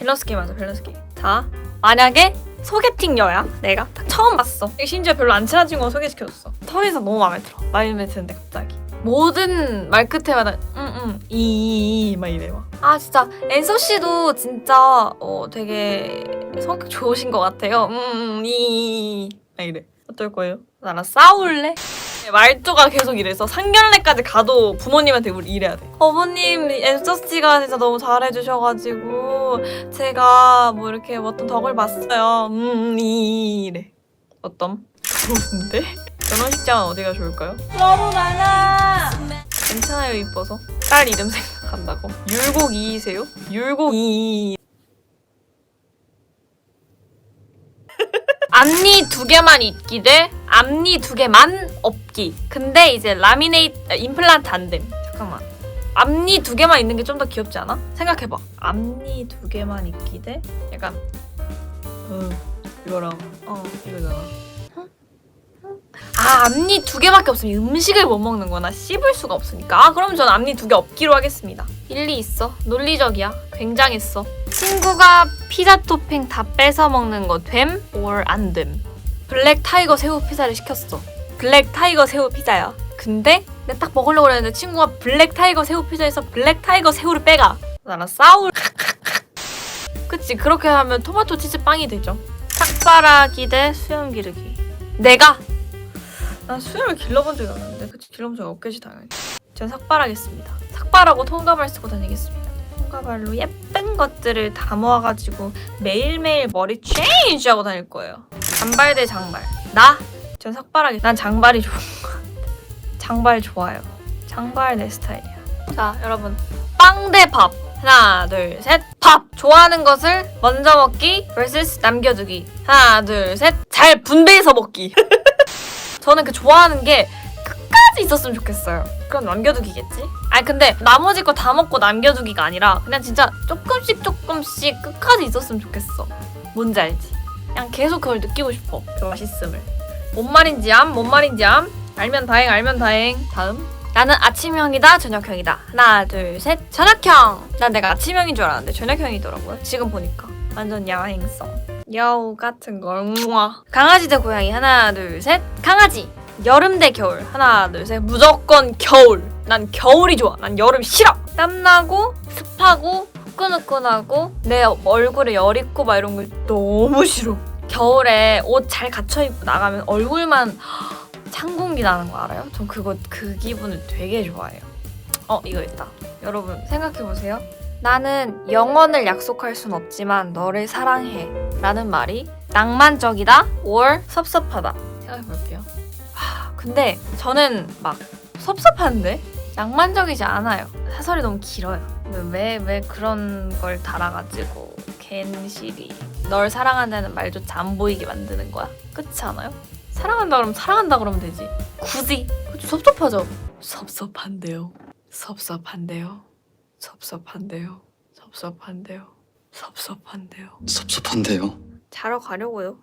밸런스 게임 하자 밸런스 게임. 자 만약에 소개팅녀야 내가 딱 처음 봤어. 심지어 별로 안 친한 친구가 소개시켜줬어. 털에서 너무 마음에 들어. 마음에 드는데 갑자기. 모든 말 끝에마다 응응 이막 이래 막아 진짜. 엔서 씨도 진짜 어 되게 성격 좋으신 것 같아요 응이막 이래. 어떨 거예요? 나랑 싸울래? 네, 말투가 계속 이래서 상견례까지 가도 부모님한테 우리 이래야 돼. 어머님 씨가 진짜 너무 잘해주셔가지고 제가 뭐 이렇게 어떤 덕을 봤어요. 음 이래. 어떤? 좋은데? 결혼식장은 어디가 좋을까요? 너무 많아. 괜찮아요 이뻐서. 딸 이름 생각한다고. 율곡 이이세요? 율곡 이. 앞니 두 개만 있기 대 앞니 두 개만 없기. 근데 이제 라미네이트 아, 임플란트 안 됨. 잠깐만. 앞니 두 개만 있는 게 좀 더 귀엽지 않아? 생각해봐. 앞니 두 개만 있기 대 약간 어 이거랑 어 이거잖아. 아 앞니 두 개밖에 없으면 음식을 못 먹는구나 씹을 수가 없으니까 아 그럼 전 앞니 두 개 없기로 하겠습니다 일리 있어 논리적이야 굉장했어 친구가 피자 토핑 다 뺏어 먹는 거 됨? or 안 됨? 블랙 타이거 새우 피자를 시켰어. 블랙 타이거 새우 피자야. 근데 내가 딱 먹으려고 그랬는데 친구가 블랙 타이거 새우 피자에서 블랙 타이거 새우를 빼가. 나랑 싸울. 그치 그렇게 하면 토마토 치즈 빵이 되죠. 삭바라기 대 수염 기르기. 내가. 난 수염을 길러본 적이 없는데. 그치 길러본 적이 없겠지 당연히. 전 삭발하겠습니다. 삭발하고 통가발 쓰고 다니겠습니다. 통가발로 예쁜 것들을 다 모아가지고 매일매일 머리 체인지하고 다닐 거예요 단발 대 장발. 나? 전 삭발하겠 난 장발이 좋은 것 같아. 장발 좋아요. 장발 내 스타일이야. 자 여러분. 빵 대 밥. 하나 둘 셋. 밥! 좋아하는 것을 먼저 먹기 vs 남겨두기. 하나 둘 셋. 잘 분배해서 먹기. 저는 그 좋아하는 게 끝까지 있었으면 좋겠어요. 그럼 남겨두기겠지? 아니 근데 나머지 거 다 먹고 남겨두기가 아니라 그냥 진짜 조금씩 조금씩 끝까지 있었으면 좋겠어. 뭔지 알지? 그냥 계속 그걸 느끼고 싶어. 그 맛있음을. 뭔 말인지 암? 뭔 말인지 암? 알면 다행, 알면 다행. 다음. 나는 아침형이다, 저녁형이다. 하나, 둘, 셋. 저녁형! 난 내가 아침형인 줄 알았는데 저녁형이더라고요. 지금 보니까. 완전 야행성. 여우 같은 걸. 우와. 강아지 대 고양이. 하나, 둘, 셋. 강아지. 여름 대 겨울. 하나, 둘, 셋. 무조건 겨울. 난 겨울이 좋아. 난 여름 싫어. 땀나고, 습하고, 후끈후끈하고, 내 얼굴에 열 있고 막 이런 거 너무 싫어. 겨울에 옷 잘 갖춰 입고 나가면 얼굴만 찬 공기 나는 거 알아요? 전 그거 그 기분을 되게 좋아해요. 어 이거 있다. 여러분 생각해 보세요. 나는 영원을 약속할 순 없지만 너를 사랑해. 라는 말이 낭만적이다 or 섭섭하다. 생각해 볼게요. 하, 근데 저는 막 섭섭한데 낭만적이지 않아요. 사설이 너무 길어요. 왜 왜 그런 걸 달아가지고 괜시리 널 사랑한다는 말조차 안 보이게 만드는 거야? 그렇지 않아요? 사랑한다 그러면 사랑한다 그러면 되지. 굳이 섭섭하죠. 섭섭한데요. 섭섭한데요. 섭섭한데요. 섭섭한데요. 섭섭한데요. 섭섭한데요. 자러 가려고요.